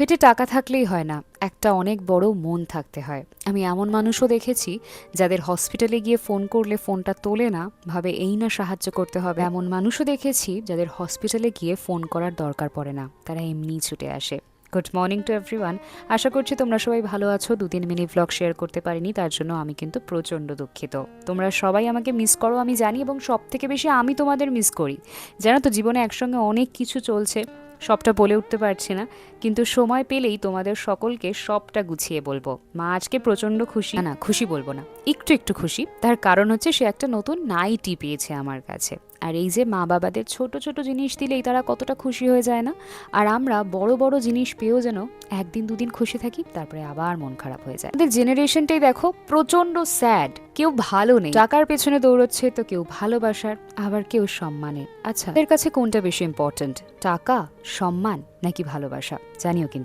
পেটে টাকা থাকলেই হয় না, একটা অনেক বড় মন থাকতে হয়। আমি এমন মানুষও দেখেছি যাদের হসপিটালে গিয়ে ফোন করলে ফোনটা তোলে না, ভাবে এই না সাহায্য করতে হবে। এমন মানুষও দেখেছি যাদের হসপিটালে গিয়ে ফোন করার দরকার পড়ে না, তারা এমনিই ছুটে আসে। Good morning to everyone. আশা করছি তোমরা সবাই ভালো আছো। দু তিন মিনিট ব্লগ শেয়ার করতে পারিনি, তার জন্য আমি কিন্তু প্রচণ্ড দুঃখিত। তোমরা সবাই আমাকে মিস করো, আমি জানি এবং সব থেকে বেশি আমি তোমাদের মিস করি। জানো তো, জীবনে একসঙ্গে অনেক কিছু চলছে। সবটা বলে উঠতে পারছি না কিন্তু সময় পেলেই তোমাদের সকলকে সবটা গুছিয়ে বলব। মা আজকে প্রচণ্ড খুশি। না, খুশি বলব না একটু একটু খুশি। তার কারণ হচ্ছে সে একটা নতুন নাইটি পেয়েছে আমার কাছে। আর এই যে মা বাবাদের ছোট ছোট জিনিস দিলেই তারা কতটা খুশি হয়ে যায় না? আর আমরা বড় বড় জিনিস পেয়েও যেন একদিন দুদিন খুশি থাকি তারপরে আবার মন খারাপ হয়ে যায়। আমাদের জেনারেশনটাই দেখো প্রচণ্ড স্যাড কেউ ভালো নেই। টাকার পেছনে দৌড়চ্ছে তো কেউ ভালোবাসার, আবার কেউ সম্মানের। আচ্ছা এর কাছে কোনটা বেশি ইম্পর্ট্যান্ট টাকা, সম্মান, নাকি ভালোবাসা? জানিও কিন্তু।